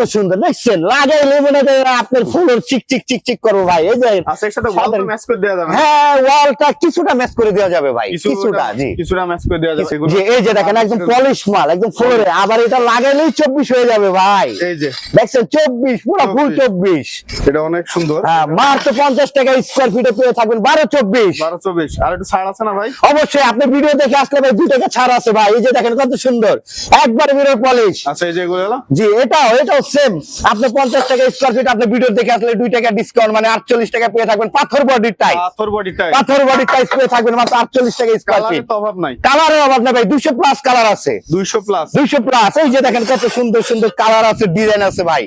কত সুন্দর। দেখছেন? লাগাইলে মনে করেন আপনার ফুলের চিক চিক চিক চিক করব ভাই। এই যে আচ্ছা না? হ্যাঁ ওয়ালটা কিছুটা ম্যাচ করে দেওয়া যাবে ভাই। কিছুটা জি। কিছুটা ম্যাচ করে দেওয়া যাবে। এই যে দেখেন একদম পলিশ মাল একদম ফ্লোরে। আবার এটা লাগাইলেই চব্বিশ হয়ে যাবে ভাই। এই যে। দেখছেন? চব্বিশ পুরো ফুল চব্বিশ। এটা অনেক সুন্দর। হ্যাঁ মাত্র পঞ্চাশ টাকা স্কোয়ার ফিটে পেয়ে থাকবেন। বারো চব্বিশ। বারো চব্বিশ। আর একটু ছাড় আছে না ভাই? অবশ্যই আপনি ভিডিও দেখে আসলে ভাই দুই টাকা ছাড় আছে ভাই। এই যে দেখেন কত সুন্দর। একবার মিরর পলিশ আচ্ছা এই যে জি এটাও এটাও সেম। আপনি পঞ্চাশ টাকা স্কোয়ার ফিট আপনি ভিডিও দেখে আসলে দুই টাকা ডিসকাউন্ট মানে আটচল্লিশ টাকা পেয়ে থাকবেন পাথর বডির টাইপ পাথর বডি টাইপ পাথর টাইপ পেয়ে থাকবেন মাত্র আটচল্লিশ টাকা স্কোয়ার ফিট অভাব নাই। কালারের অভাব নেই ভাই দুশো প্লাস কালার আছে। দুইশো প্লাস দুইশো প্লাস এই যে দেখেন কত সুন্দর সুন্দর কালার আছে ডিজাইন আছে ভাই।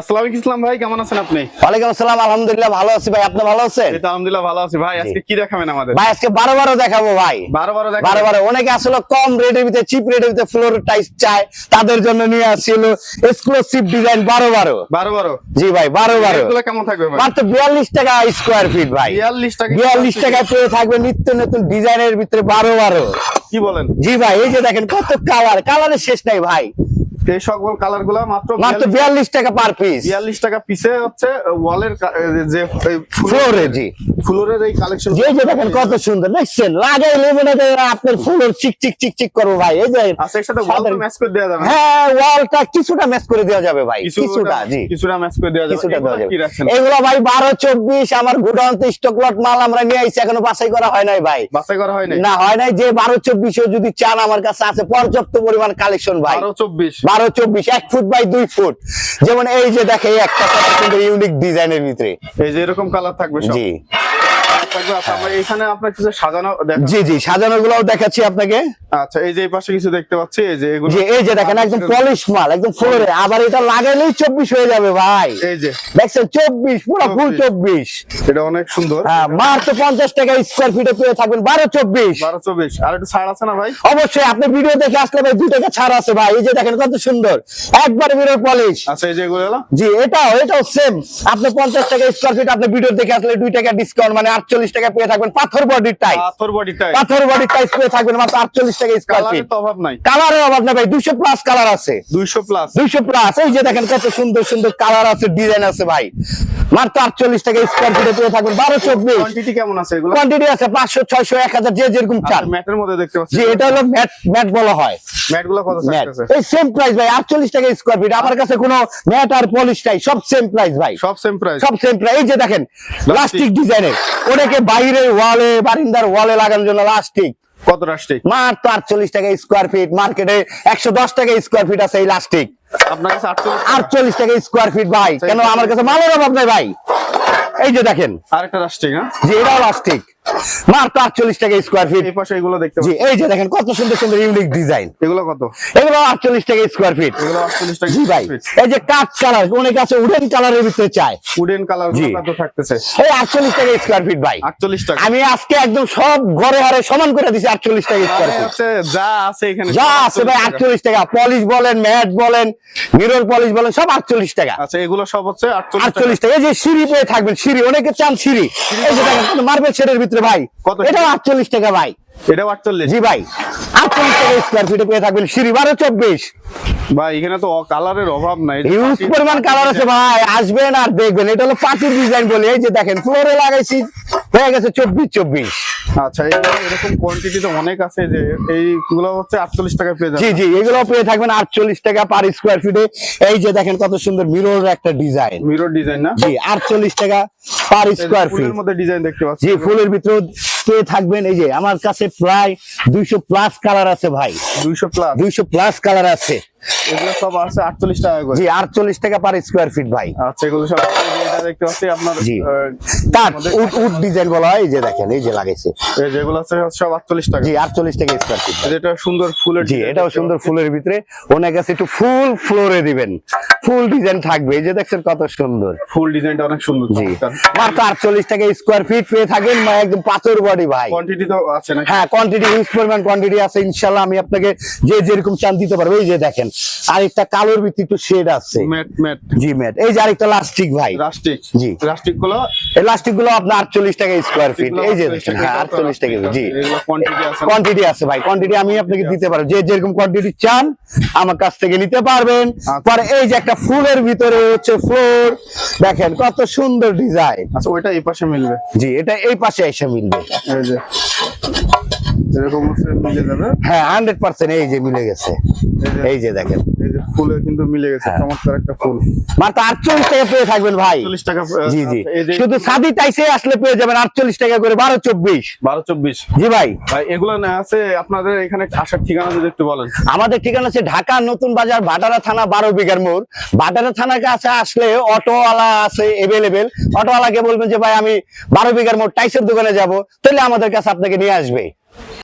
আসসালামু ইসলাম ভাই কেমন আছেন আপনি? ওয়ালাইকুম আসসালাম আলহামদুলিল্লাহ ভালো আছি ভাই আপনি ভালো আছেন? এই তো আলহামদুলিল্লাহ ভালো আছি ভাই আজকে কি দেখাবেন আমাদের? ভাই আজকে বারো বারো দেখাবো ভাই। বারো বারো বারো দেখাবেন বারো। অনেকে আসলে কম রেটের ভিতরে চিপ রেটের ভিতরে ফ্লোর টাইস চায় তাদের জন্য নিয়ে আসছিল এক্সক্লুসিভ ডিজাইন বারো বারো। বারো বারো। জি ভাই বারো বারো। কেমন থাকবে মাত্র বিয়াল্লিশ টাকা স্কোয়ার ফিট ভাই। বিয়াল্লিশ টাকা বিয়াল্লিশ টাকায় পেয়ে থাকবে নিত্য নতুন ডিজাইনের ভিতরে বারো বারো। কি বলেন? জি ভাই এই যে দেখেন কত কালার কালারের শেষ নাই ভাই। এই সকল কালারগুলা মাত্র মাত্র বিয়াল্লিশ টাকা পার পিস বিয়াল্লিশ টাকা পিসে হচ্ছে ওয়ালের যে ফ্লোরে জি। ফ্লোরের এই কালেকশন যে যে দেখেন কত সুন্দর দেখছেন? লাগাইলে মনে করেন আপনার ফুলের চিক চিক চিক চিক করব ভাই। এই যে আচ্ছা এর সাথে ম্যাচ করে দেওয়া যাবে হ্যাঁ ওয়ালটা কিছুটা ম্যাচ করে দেওয়া যাবে ভাই কিছুটা- কিছুটা জি। কিছুটা ম্যাচ করে দেওয়া যাবে। কিছুটা দেওয়া যাবে। এগুলো ভাই বারো চব্বিশ আমার গুডাউন স্টক লট মাল আমরা নিয়ে আইছি এখনও বাছাই করা হয় নাই ভাই। বাছাই করা হয় নাই? না হয় নাই যে বারো চব্বিশে যদি চান আমার কাছে আছে পর্যাপ্ত পরিমাণ কালেকশন ভাই। বারো চব্বিশ। বারো চব্বিশ এক ফুট বাই দুই ফুট যেমন এই যে দেখে একটা ইউনিক ডিজাইনের ভিতরে। এই যে এরকম কালার থাকবে জি। এখানে আপনার কিছু সাজানো দেখ জি জি সাজানো গুলাও দেখাচ্ছি আপনাকে। আচ্ছা এই যে এই পাশে কিছু দেখতে পাচ্ছি এই যে এগুলো এই যে দেখেন একদম পলিশ মাল একদম ফ্লোরে আবার এটা লাগাইলেই চব্বিশ হয়ে যাবে ভাই। এই যে। দেখছেন চব্বিশ পুরো ফুল 24 চব্বিশ। এটা অনেক সুন্দর। হ্যাঁ মাত্র টাকা স্কোয়ার ফিটে পেয়ে থাকবেন বারো চব্বিশ। বারো চব্বিশ। আর একটু ছাড় আছে না ভাই? অবশ্যই আপনি ভিডিও দেখে আসলে ভাই দুই টাকা ছাড় আছে ভাই। এই যে দেখেন কত সুন্দর। একবার মিরর পলিশ আচ্ছা এই যে এগুলো জি এটাও এটাও সেম আপনি পঞ্চাশ টাকা স্কোয়ার ফিট আপনি ভিডিও দেখে আসলে দুই টাকা ডিসকাউন্ট মানে আটচল্লিশ টাকা পেয়ে থাকবেন পাথর বডি টাইপ পাথর বডির টাইপ পেয়ে থাকবেন মাত্র আটচল্লিশ টাকা স্কোয়ার ফিট অভাব নাই। কালারের অভাব না ভাই দুইশো প্লাস কালার আছে। দুইশো প্লাস দুইশো প্লাস এই যে দেখেন কত সুন্দর সুন্দর কালার আছে ডিজাইন আছে ভাই। মাত্র আটচল্লিশ টাকা স্কোয়ার ফিটে পেয়ে থাকবেন বারো চব্বিশ। কোয়ান্টিটি কেমন আছে এগুলো? কোয়ান্টিটি আছে পাঁচশো ছয়শো এক হাজার যে যেরকম চান। ম্যাটের মধ্যে দেখতে পাচ্ছি। এটা হলো ম্যাট ম্যাট বলা হয়। ম্যাটগুলো কত এই সেম প্রাইস ভাই আটচল্লিশ টাকা স্কোয়ার ফিট আমার কাছে কোনো ম্যাট আর পলিশ নাই সব সেম প্রাইস ভাই। সব সেম প্রাইস সব সেম প্রাইস এই যে দেখেন প্লাস্টিক ডিজাইনের ওটাকে বাইরে ওয়ালে বারিন্দার ওয়ালে লাগানোর জন্য লাস্টিক। কত মাত্র আটচল্লিশ টাকা স্কোয়ার ফিট মার্কেটে একশো দশ টাকা স্কোয়ার ফিট আছে এই লাস্টিক। আপনার কাছে আটচল্লিশ টাকা? স্কোয়ার ফিট ভাই কেন আমার কাছে মালের অভাব নাই ভাই? এই যে দেখেন। আরেকটা রাষ্ট্রিক হ্যাঁ? যে এটাও প্লাস্টিক মাত্র আটচল্লিশ টাকা স্কোয়ার ফিট এই পাশে এগুলো দেখতে জি এই যে দেখেন কত সুন্দর সুন্দর ইউনিক ডিজাইন এগুলো কত? এগুলো আটচল্লিশ টাকা স্কোয়ার ফিট এগুলো আটচল্লিশ টাকা জি ভাই এই যে কাঠ কালার অনেকে আছে উডেন কালারের ভিতরে চায়। উডেন কালার জি। থাকতেছে। এই আটচল্লিশ টাকা স্কোয়ার ফিট ভাই। আটচল্লিশ টাকা। আমি আজকে একদম সব ঘরে ঘরে সমান করে দিছি আটচল্লিশ টাকা স্কোয়ার মানে ফিট যা আছে এখানে যা আছে ভাই আটচল্লিশ টাকা। পলিশ বলেন ম্যাট বলেন মিরর পলিশ বলেন সব আটচল্লিশ টাকা। আচ্ছা এগুলো সব হচ্ছে আটচল্লিশ আটচল্লিশ টাকা। এই যে সিঁড়ি পেয়ে থাকবেন সিঁড়ি অনেকে চান সিঁড়ি। এই যে দেখেন মার্বেল শেডের ভিতরে ভাই কত এটা আটচল্লিশ টাকা ভাই। এটাও আটচল্লিশ? জি ভাই আটচল্লিশ টাকা স্কোয়ার ফিটে পেয়ে থাকবেন সিঁড়ি বারো চব্বিশ। ভাই এখানে তো কালারের অভাব নাই হিউজ পরিমাণ কালার আছে ভাই আসবেন আর দেখবেন এটা হলো পাখির ডিজাইন বলে এই যে দেখেন ফ্লোরে লাগাইছি হয়ে গেছে চব্বিশ চব্বিশ। আচ্ছা এরকম কোয়ান্টিটি তো অনেক আছে যে এইগুলো হচ্ছে আটচল্লিশ টাকা পেয়ে জি জি এগুলো পেয়ে থাকবেন আটচল্লিশ টাকা পার স্কোয়ার ফিটে এই যে দেখেন কত সুন্দর মিরর একটা ডিজাইন মিরর ডিজাইন না? জি আটচল্লিশ টাকা পার স্কোয়ার ফিট ফুলের মধ্যে ডিজাইন দেখতে পাচ্ছি জি ফুলের ভিতরে কে থাকবেন এই যে আমার কাছে প্রায় দুইশো প্লাস কালার আছে ভাই। দুইশো প্লাস দুইশো প্লাস কালার আছে। এগুলো সব আছে আটচল্লিশ টাকা করে। জি আটচল্লিশ টাকা পার স্কোয়ার ফিট ভাই। আচ্ছা এগুলো সব এটা দেখতে পাচ্ছি আপনার জি। আহ, উড উড ডিজাইন বলা হয় এই যে দেখেন এই যে লাগাইছে। এই যেগুলো আছে সব আটচল্লিশ টাকা। জি আটচল্লিশ টাকা স্কোয়ার ফিট যেটা সুন্দর ফুলের জি এটাও সুন্দর ফুলের ভিতরে। ওনার কাছে একটু ফুল ফ্লোরে দিবেন। ফুল ডিজাইন থাকবে। এই যে দেখছেন কত সুন্দর। ফুল ডিজাইনটা অনেক সুন্দর। জি। মাত্র আটচল্লিশ টাকা স্কোয়ার ফিট পেয়ে থাকেন একদম পাথর বডি ভাই। কোয়ান্টিটি তো আছে না হ্যাঁ কোয়ান্টিটি পরিমাণ কোয়ান্টিটি আছে। ইনশাল্লাহ আমি আপনাকে যে যেরকম চান দিতে পারব। এই যে দেখেন আরেকটা কালোর ভিত্তি একটু শেড আছে। ম্যাট ম্যাট জি ম্যাট এই যে আরেকটা লাস্টিক ভাই। রাস্টিক জি। রাস্টিকগুলো এই গুলো আপনার আটচল্লিশ টাকা স্কোয়ার ফিট এই যে 48 দেখেন টাকা, হ্যাঁ টাকা জি। কোয়ান্টিটি আছে। কোয়ান্টিটি আছে ভাই কোয়ান্টিটি আমি আপনাকে দিতে পারব। যে যেরকম কোয়ান্টিটি চান আমার কাছ থেকে নিতে পারবেন। আচ্ছা। পরে এই যে একটা ফুলের ভিতরে হচ্ছে ফ্লোর দেখেন কত সুন্দর ডিজাইন আচ্ছা ওইটা এই পাশে মিলবে। জি এটা এই পাশে এসে মিলবে। এই যে এরকম মিলে যাবে। হ্যাঁ হান্ড্রেড পার্সেন্ট এই যে মিলে গেছে। এই যে দেখেন। যে ফুলে কিন্তু মিলে গেছে হ্যাঁ। চমৎকার একটা ফুল। মাত্র টাকা পেয়ে থাকবেন ভাই। টাকা জি জি। শুধু সাদি টাইসে আসলে পেয়ে যাবেন আটচল্লিশ টাকা করে বারো চব্বিশ। বারো চব্বিশ। জি ভাই। ভাই এগুলো না আছে আপনাদের এখানে আসার ঠিকানা যদি একটু বলেন। আমাদের ঠিকানা আছে ঢাকা নতুন বাজার ভাটারা থানা বারো বিঘার মোড়। ভাটারা থানার কাছে আসলে অটোওয়ালা আছে এভেলেবেল অটোওয়ালাকে বলবেন যে ভাই আমি বারো বিঘার মোড় টাইসের দোকানে যাব তাহলে আমাদের কাছে আপনাকে নিয়ে আসবে।